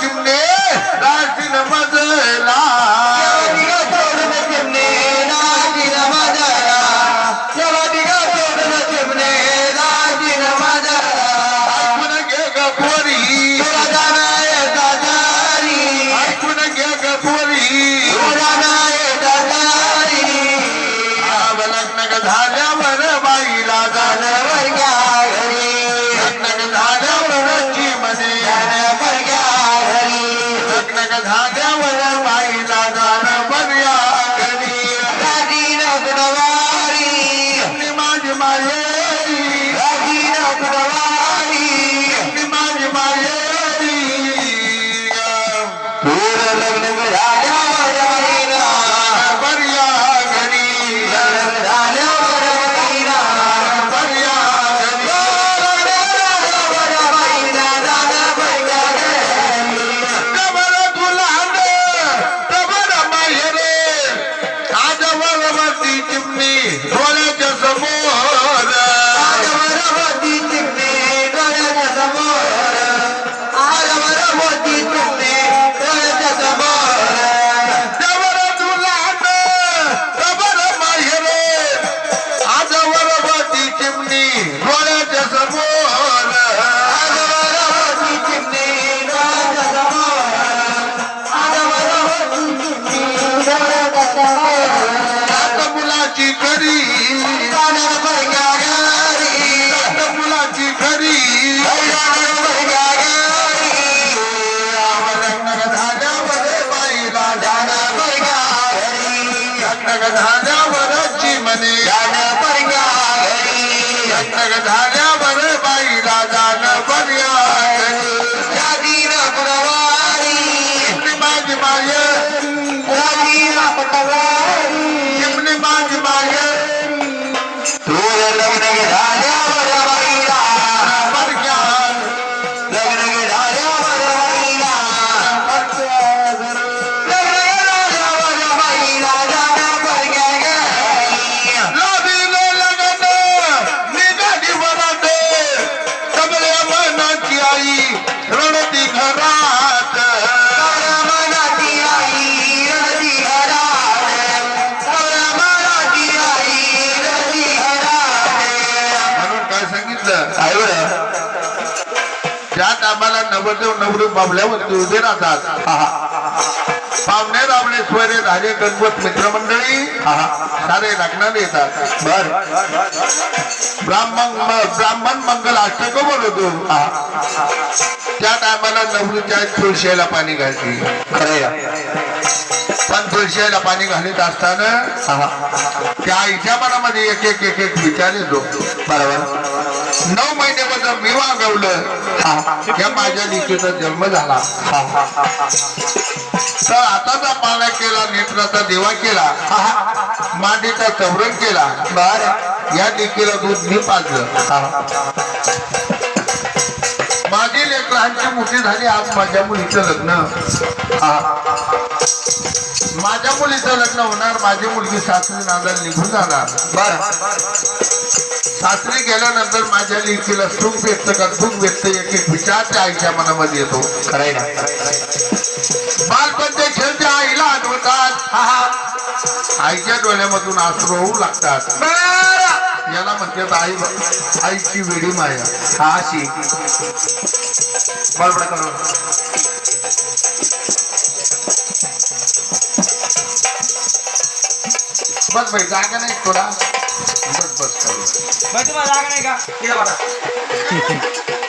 चिमणे मजला ऐकून ग घे झाल्यावर बाई जाणं लग्न ग झाल्यावर जीवने लग्न ग झाल्यावर बाईला जाणं पर्या घरी ती माझी मायेरी ती माझी मायेरी पर्या घरी पर्या घरी مني ولك سموها लग्न झाल्यावर जीवने लग्न झाल्यावर बाईला जाणं पर्या माझी माय. माझी माय. त्या टायमाला नवरदेव नवरी बाबल्यावरती उभे राहतात पाहुणे रावणे स्वरे धारे गणपत मित्रमंडळी सारे लग्नाला येतात बर ब्राह्मण ब्राह्मण मंगल अष्टक बोलतो त्या टायमाला नवरीच्या तुळशीला पाणी घालते पण तुळशीला पाणी घालीत असताना त्या आईच्या मनामध्ये एक एक एक एक विचार येतो बरोबर नऊ महिन्यामध्ये मी वागवलं. या माझ्या लिखीचा जन्म झाला. तर आताचा पाला केला नेत्राचा देवा केला. मांडीचा चवरण केला. बर या लिखीला दूध मी पाजलं. मोठी झाली आज माझ्या मुलीचं लग्न. माझ्या मुलीचं लग्न होणार माझी मुलगी सासरी नांदाला निघून जाणार. बर सासरी गेल्यानंतर माझ्या लेकीला सुख व्यक्त कर दुःख व्यक्त एक एक विचार त्या आईच्या मनामध्ये येतो. खरंय ना? बालपणचे खेळ त्या आईला आठवतात. आईच्या डोळ्यामधून आसरू होऊ लागतात याला म्हणतात आई आईची वेडी माया. हा अशी. बरोबर बस भाई जागा नाही थोडा. बस बस करू तुम्हाला जागा नाही का?